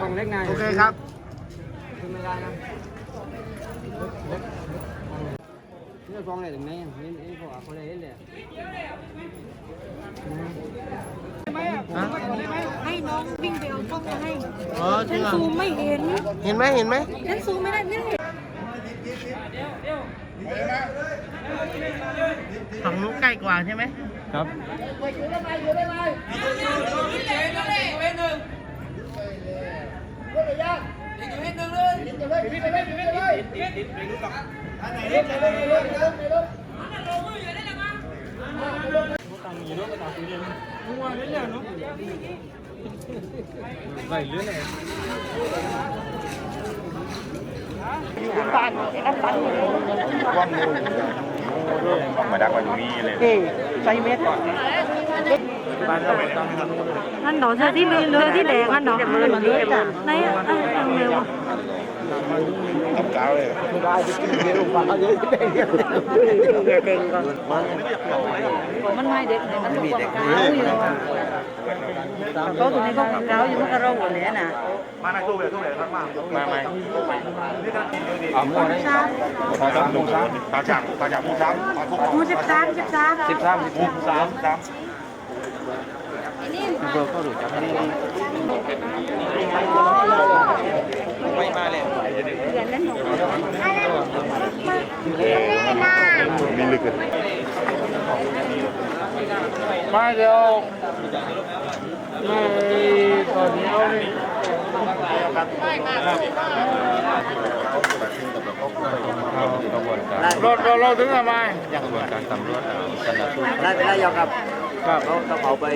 กล่องเล็กไงโอเคครับขึ้นไม่ได้นะเล็กนี่กล่องอะไรถึงไหนอะนี่นี่พวกเขาเลยเล่นเลยให้น้องวิ่งไปเอากล้องมาให้อ๋อจริฉังนเหรอซูมไม่เห็นเห็นไหมเห็นไหมฉันซูมไม่ได้ไม่ได้ฝั่งนู้นใกล้กว่าใช่ไหมครับ มาดักไว้ตรงนี้เลยเอ้ใส่เม็ด นั่นหนอเธอที่มีเธอที่แดงนั่นหนอไหนอะอะเอาเร็วอะทำกาวเลยมันไม่เด็กเลยมันถูกกว่าเก้าอยู่เขาตัวนี้ก็เก้าอยู่มันก็ร้องหมดเลยนะมาไหมอ่ามั่วได้ตาจังตาจังตาจังมูซ้ำมูสิบสามสิบสามสิบสามสิบมูซ้ำซ้ เบอร์ก็รู้จักนี่ไม่มาเลยมีลึกมาเดี๋ยวไม่ตอนนี้เอานี่รถเราเราถึงทำไมได้ไปได้ยอมครับ ครับเขาต้องเอาไป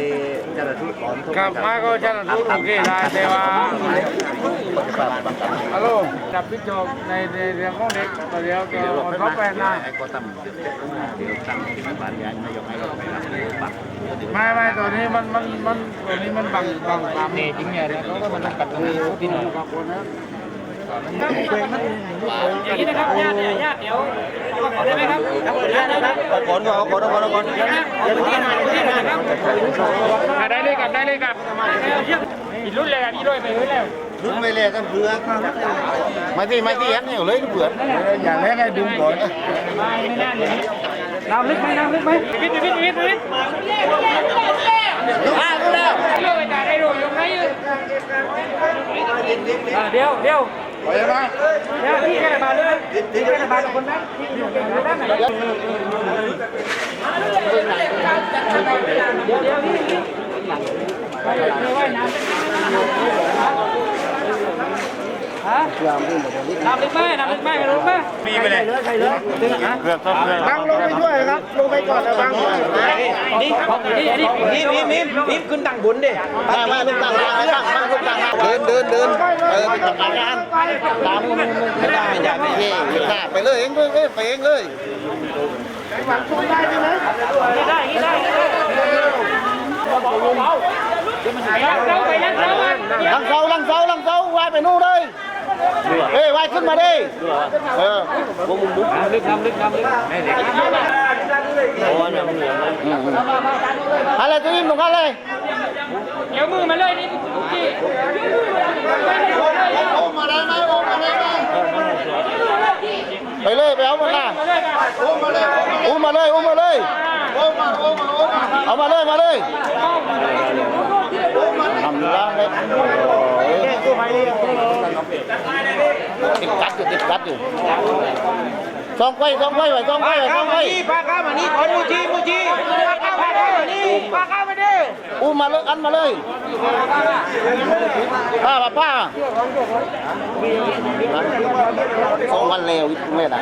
จันทร์ทุกก่อนครับมาก็ชันสูตรโอเคได้แต่ว่าฮัลโหลจับพิจอบในในเรื่องของเด็กตอนเดียวก็เขาแปลหน้าไม่ไม่ตัวนี้มันมันมันตัวนี้มันบังบังตามนี่ยจริงเนี่ยแล้วก็มันกัดตรงนี้ที่หนึ่งบางคนนะ อย่างนี้นะครับญาติเนี่ยญาติเดี๋ยวเอาก่อนได้ไหมครับเอาก่อนได้ไหมเอาก่อนเอาก่อนเอาก่อนเอาก่อนเดี๋ยวนะเดี๋ยวที่หน่อยที่หน่อยครับได้เลยกับได้เลยกับอีรุ่นเลยกับอีรุ่นไปเลยแล้วลึกไม่เลยกันเพื่อมาที่มาที่ยันเนี่ยเลยเพื่อนอย่าเล่นให้ดึงก่อนน้ำลึกไหมน้ำลึกไหมวิทย์วิทย์วิทย์วิทย์อ่ารู้แล้วเดี๋ยวเดี๋ยวเดี๋ยว ไปไหมเดี๋ยวพี่แค่บาทเลยพี่แค่บาทกับคนนั้นพี่อยู่ด้านไหนเดี๋ยวเดี๋ยวพี่พี่ไม่ว่ายน้ำฮะ น้ำลึกไหมน้ำลึกไหมไม่รู้ไหมปีไปเลยเพื่อนต้องเพื่อนบังลงไปช่วยครับ ลงไปก่อนนะบังนี่นี่นี่นี่นี่นี่นี่ขึ้นตังบุญดิมามาลูกตังมาตังมาลูกตังเดินเดินเดินเออไปจัดการงานตามไม่ได้อย่าไปเย่ไปเลยเองเลยไปเองเลยได้ได้ได้เบาๆไปยังเบามาลังเสาลังเสาลังเสาว่ายไปนู่นเลย เฮ้ยว่ายขึ้นมาดิเออวงมุมมุมลึกน้ำลึกน้ำลึกไม่เด็กโอ้ยอะไรตัวนี้มึงอะไรเดี๋ยวมือมาเลยนี่พี่โอ้มาได้ไหมโอ้มาได้ไหมไปเลยไปเอามันละโอ้มาเลยโอ้มาเลยโอ้มาเลยโอ้มาโอ้มาโอ้มาเอามาเลยมาเลย ร้านเลยติดกัดอยู่ติดกัดอยู่ซองไว้ซองไว้ไว้ซองไว้ไว้ซองไว้ปากข้ามานี่คนมูจีมูจีปากข้ามาดิปากข้ามาดิอู้มาเลยอันมาเลยป้าป้าป้าสองวันแล้วไม่ได้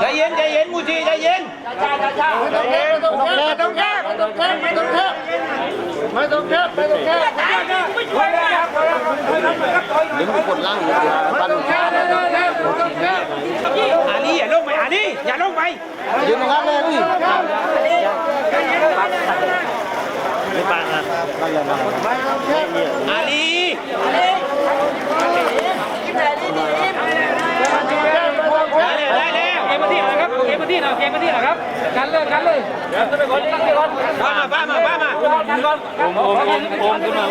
ใจเย็นใจเย็นมูจีใจเย็นไม่ต้องแคบไม่ต้องแคบไม่ต้องแคบไม่ต้องแคบไม่ต้องแคบไม่ต้องแคบดึงคนล่างปันอาลีอย่าลงไปอาลีอย่าลงไปยืนตรงนั้นเลยนี่อาลีได้แล้วเกมมาที่หน่อยครับเกมมาที่หน่อยเกมมาที่หน่อยครับ กันเลยกันเลยเดี๋ยวจะไปก่อนตั้งที่ก่อนป้ามาป้ามาป้ามาโอมโอมโอมโอมขึ้นมา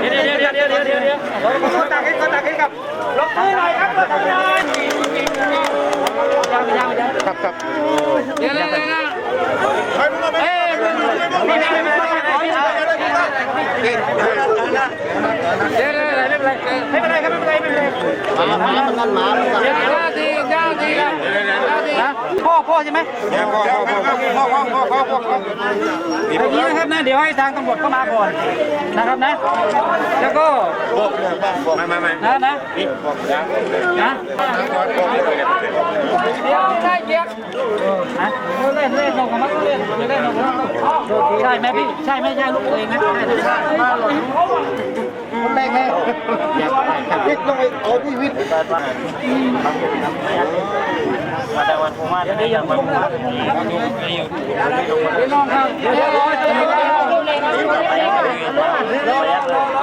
เดี๋ยวเดี๋ยวเดี๋ยวเดี๋ยวเดี๋ยวเดี๋ยวเดี๋ยวเขาตักให้เขาตักให้กับลบมือหน่อยครับลบมือหน่อยครับครับเดี๋ยวเดี๋ยวเดี๋ยวเอ้ยไม่ไม่ไม่ไม่ไม่เดี๋ยวเดี๋ยวไม่ เป็นไรไม่เป็นไรครับไม่เป็นไรไม่เป็นไรมามามันนั่นมามันกันเดี๋ยวเก้าทีเก้าทีครับนะพ่อพ่อใช่ไหมพ่อพ่อพ่อพ่อพ่อพ่อพ่อพ่อพ่อย่างนี้นะครับนะเดี๋ยวให้ทางตำรวจเข้ามาก่อนนะครับนะ แล้วก็ไม่ไม่ไม่นะนะนะเดี๋ยวได้เกียร์นะเล่นเล่นลงของมันเล่นเล่นลงของมันใช่ไหมพี่ใช่ไหมใช่ลูกตัวเองนะใช่ใช่ แรงแรงวิทย์ลงไปเอาที่วิทย์มาแต่วันผมมาเดี๋ยวยังผมมาพี่น้องครับเดี๋ยวรอจะมีอะไรรอรอรอ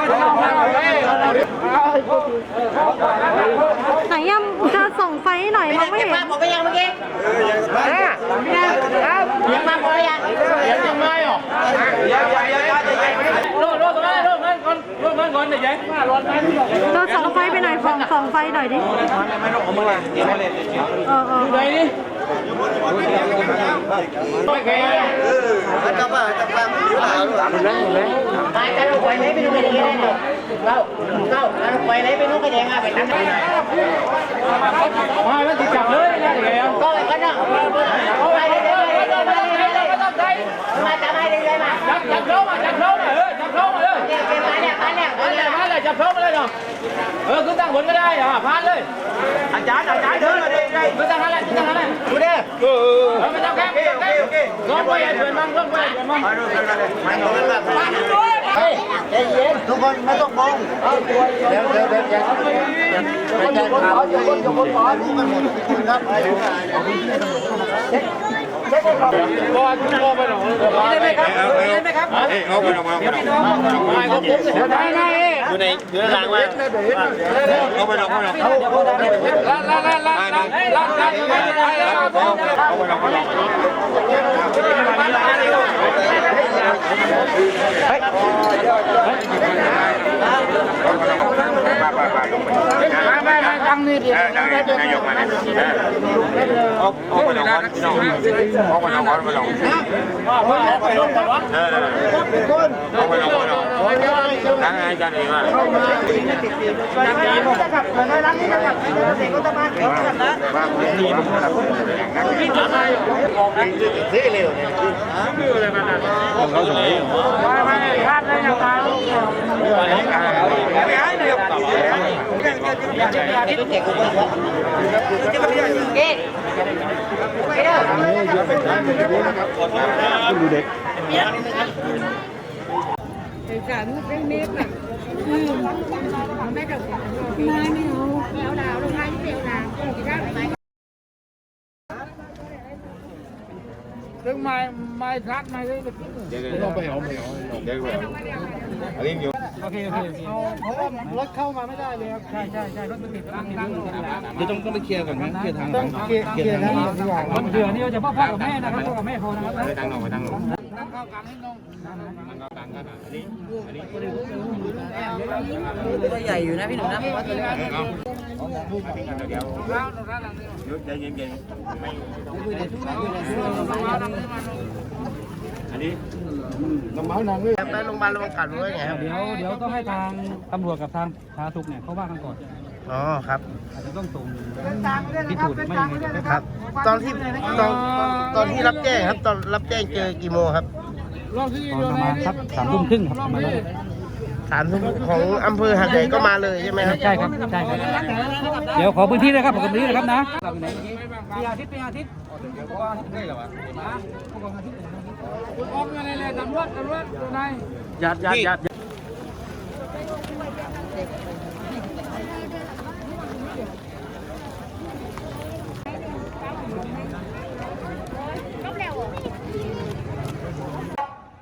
ไหนยังจะส่งไฟหน่อยมองไม่เห็นผมไปยังเมื่อกี้ยังมาพอยังรอรอตรง ก้อนก้อนก้อนก้อนเดี๋ยวยัยว่าร้อนไหมเราส่องไฟไปหน่อยส่องส่องไฟหน่อยดิไม่ต้องเอามาเลยเอามาเลยเออเออดูไหนดิโอเคเออจับมาจับมาหรือเปล่าหรือเปล่าหรือเปล่าตายกันเราไปไหนไปดูกันยังไงเนี่ยเราเอาเราไปไหนไปนู่เกันยังไงไปนั่นมาแล้วติดจับเลยนะเดี๋อวก็เลยก็เนาะมาจับให้เลยมาจับจับโลมาจับโล เขามาเลยเก็บเก็บมาเนี่ยมาเนี่ยมาเลยมาเลยจับเขามาเลยเนาะเออขึ้นตั้งบนก็ได้อะพานเลยอาจารย์อาจารย์เดินมาเลยขึ้นตั้งอะไรขึ้นตั้งอะไรดูดิเออไม่ต้องแก้ไม่ต้องแก้ลงไปเดินมั่งลงไปเดินมั่งทุกคนไม่ต้องมองเดี๋ยวเดี๋ยวเดี๋ยวอย่าอย่าอย่าขออย่าคนอย่าคนขอรู้กันหมดทุกคนครับ บอลบอลไปหน่อยได้ไหมครับได้ไหมครับเอ้เอาไปหน่อยมาไปหน่อยมาก็ผมได้ไงอยู่ในอยู่ในรางไว้เอาไปหน่อยเอาไปหน่อยลาลาลาลาลาลาลาลาลาไไปไม่ดังนี่ดินายกมาเนี่ยเอาเอาไปลองพี่น้องเอาไปลองเอาไปลองเออเอาไปลองเอาไปลอง ตั้งให้กันเองว่าผมเขาสมัยดูเด็ก เร็วเนี่ยคืออะไรมันอะเขาสวยไม่ไม่พลาดได้ยังไงไม่ให้เลยซึ่งไม่ไม่ทัดไม่ได้ไปกินเดี๋ยวเราไปเอาไปเอาเดี๋ยวไปอันนี้อยู่โอเคโอเคเพราะว่ารถเข้ามาไม่ได้เลยครับใช่ใช่ใช่รถมันติดตั้งตั้งเดี๋ยวต้องต้องไปเคลียร์ก่อนไหมเคลียร์ทางต้องเคลียร์เคลียร์ทางดีกว่าคนเถื่อนี่เราจะพ่อพ่อกับแม่นะครับพ่อกับแม่พอนะครับไปตั้งลงไปตั้งลงตั้งเข้างให้ลงตั้งเข้ากลางนอันนี้อันนี้ ตัวใหญ่อยู่นะพี่หนุ่มนะเดี๋ยวใจเย็นๆไม่อันนี้ไปโรงพยาบาลระวังกัดไว้ไงเดี๋ยวเดี๋ยวต้องให้ทางตำรวจกับทางสาธารณสุขเนี่ยเขาว่ากันก่อนอ๋อครับอาจจะต้องส่งพิสูจน์ไม่ยังไงครับ ตอนที่ตอนตอนที่รับแจ้งครับ ตอนรับแจ้งเจอกี่โมงครับ ตอนประมาณสักสามทุ่มครึ่งครับประมาณนั้นสามทุ่มของอำเภอหาดใหญ่ก็มาเลยใช่ไหมครับ ใช่ครับใช่ครับเดี๋ยวขอพื้นที่เลยครับขอพื้นที่เลยครับนะปีอาทิตย์ปีอาทิตย์ออกมาเลยตำรวจตำรวจนายยัดยัดยัด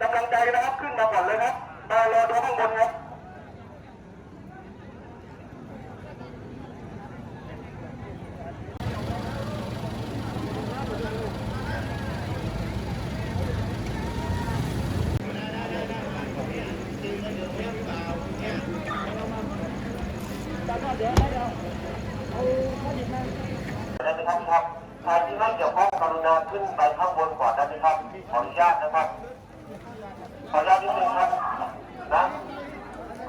กำลังใจนะครับ ขึ้นมาก่อนเลยครับ มารอดูข้างบนครับ ครับครับใคร ที่ไม่เกี่ยวข้องกรุณาขึ้นไปข้างบนก่อนได้ไหมครับขออนุญาตนะครับ ขออนุญาตนิดนึงครับนะ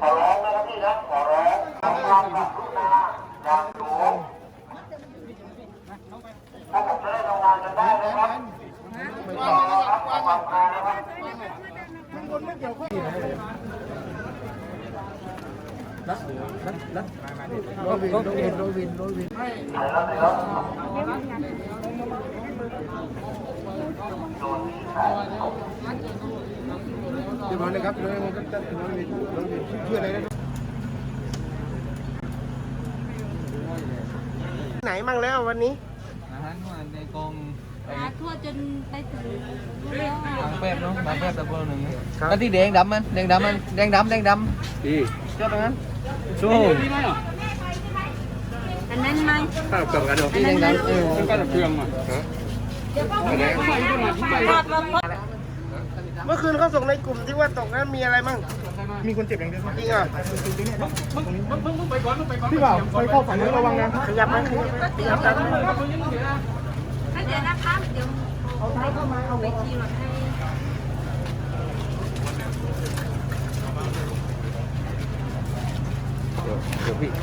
ขอร้องนะครับพี่นะขอร้องขอความกรุณาอย่างสูงถ้าผมจะได้ทำงานกันได้นะครับขอร้องครับขอความกรุณานะครับไห นมั่งแล้ววันนี้อาหารในกองหาทั่วจนไปถึงแล้วอะบางแป๊บเนาะบางแป๊บตะโกนหนึ่งแล้วที่แดงดำมันแดงดำมันแดงดำแดงดำดีเจ้าตรงนั้นโซ่อันนั้นไหมที่แดงดำเออก็จะเพื่องอะทอดว่า เมื่อคืนเขาส่งในกลุ่มที่ว่าตกนั้นมีอะไรมั่งมีคนเจ็บอย่างเดียวจริงอะพี่บ่าวไปเข้าฝันระวังนะขยับมาขยับขยับกันถ้าเดี๋ยวนะคะเดี๋ยวเอาไปเข้ามาเอาไปทีหลังให้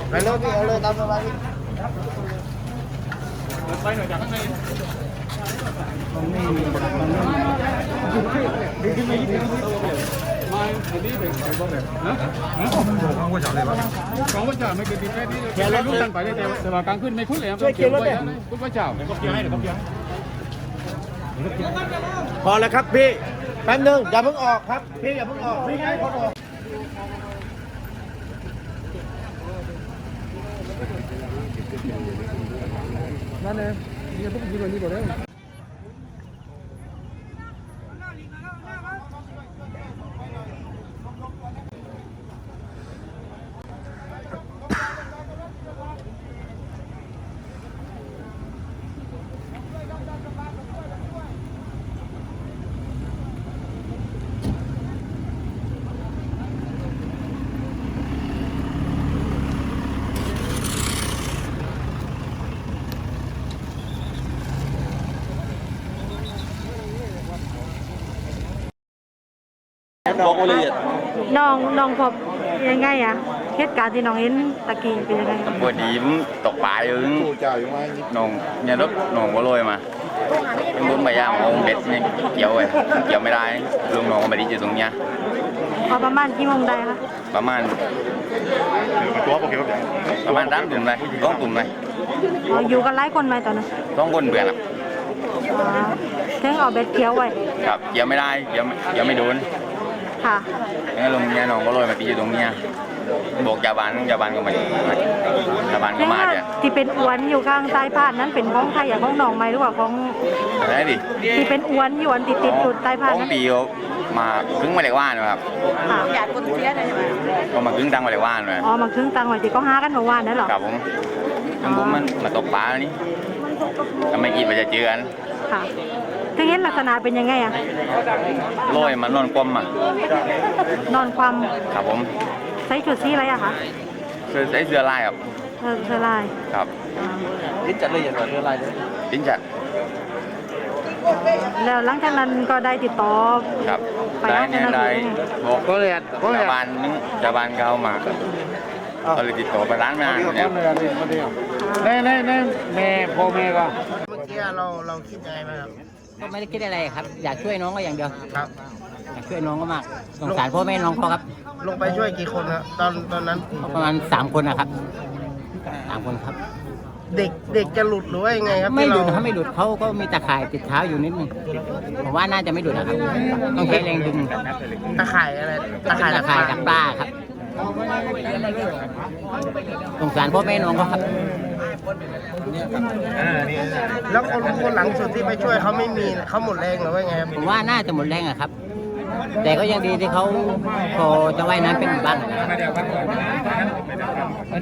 ไปเลยพี่เอาเลยตามสบายพี่ข ของพระเจ้าไม่เคยกินดีแค่นี้แค่เลูกตั้งไปได้แต่แต่ว่ากลางคืนไม่คุ้นเลยช่วยเคียร์รถเนี่ยคุณพระเจ้าก็เคียร์ให้เดี๋ยวก็เคียร์พอแล้วครับพี่แป๊บนึงอย่าเพิ่งออกครับพี่อย่าเพิ่งออกพี่ให้คนออกนั่นเองนี่พวกนี้คนนี้หมดเลย น้องน้องพบยังไงอะเหตุการณ์ที่น้องเห็นตะกี้เป็นยังไงพอดีผมตกปลาอยู่น้องเนี่ยรถน้องก็ลอยมาผมบุญพยายามเอาเบ็ดเนี่ยเกี่ยวไว้เกี่ยวไม่ได้ลุงน้องก็ไม่ได้อยู่ตรงเนี้ยพอประมาณกี่โมงได้คะประมาณประมาณสามตุ่มเลยสองตุ่มเลยอ๋ออยู่กันหลายคนไหมตอนนั้นสองคนเบื่อครับอ๋อเพิ่งเอาเบ็ดเขียวไว้ครับเกี่ยวไม่ได้เกี่ยวไม่เกี่ยวไม่โดน ค่ะงั้นลุงเนี่ยน้องก็ลอยมาตีอยู่ตรงเนี้ยบอกยาบานยาบานก็ไม่มาชาวบ้านก็เพิ่งมาว่าเนี่ยที่เป็นอวนอยู่ข้างใต้พานนั้นเป็นของใครอย่างของน้องไหมหรือว่าของอะไรดิที่เป็นอวนอยู่อันติดติดๆอยู่ใต้พานต้องนั้นปีเขามาครึ่งมาเลยว่านนะครับค่ะอยากคนเสียเลยใช่ไหมก็มาครึ่งตังมาเลยว่านเลยอ๋อมาครึ่งตังไว้ที่เขาหากันเมื่อวานนั่นเหรอครับผมซึ่งผมมันมาตกปลาแล้วนี่ทำไมกี่ไปจะเจอกันค่ะ ถึงเห็นลักษณะเป็นยังไงอะลอยมันนอนกลมอะนอนความครับผมใส่ชุดสีอะไรอะคะเสื้อใส่เสื้อลายครับเออเสื้อลายครับอ่าลิ้นจัดเลยอย่างไรเรื่องอะไรเลยลิ้นจัดแล้วหลังจากนั้นก็ได้ติดต่อครับไปได้แล้วเนี่ยใช่ไหมได้บอกก็เลยก็เลยชาวบ้านนึงชาวบ้านเขามาก็เลยติดต่อไปร้านไม่นานเนี่ยแน่แน่แน่แม่พ่อแม่ก็ เมื่อกี้เราเราคิดยังไงบ้างครับ ก็ไม่ได้คิดอะไรครับ อยากช่วยน้องก็อย่างเดียวครับ อยากช่วยน้องก็มากสงสารพ่อแม่น้องเขาครับลงไปช่วยกี่คนครับตอนตอนนั้นประมาณสามคนนะครับสามคนครับ เด็กเด็กจะหลุดหรือว่ายังไงครับไม่หลุดที่เขาเราไม่หลุดเขาก็มีตะข่ายติดเท้าอยู่นิดนึงผมว่าน่าจะไม่หลุดนะครับ ต้องใช้แรงดึงตะข่ายอะไร ตะข่ายตะข่ายดักปลาครับสงสารพ่อแม่น้องเขาครับ แล้วคนคนหลังสุดที่ไปช่วยเขาไม่มีเขาหมดแรงหรือว่าไงครับผมว่าน่าจะหมดแรงอะครับ แต่ก็ยังดีที่เขาพอจะว่ายน้ำเป็นอยู่บ้างนะครับ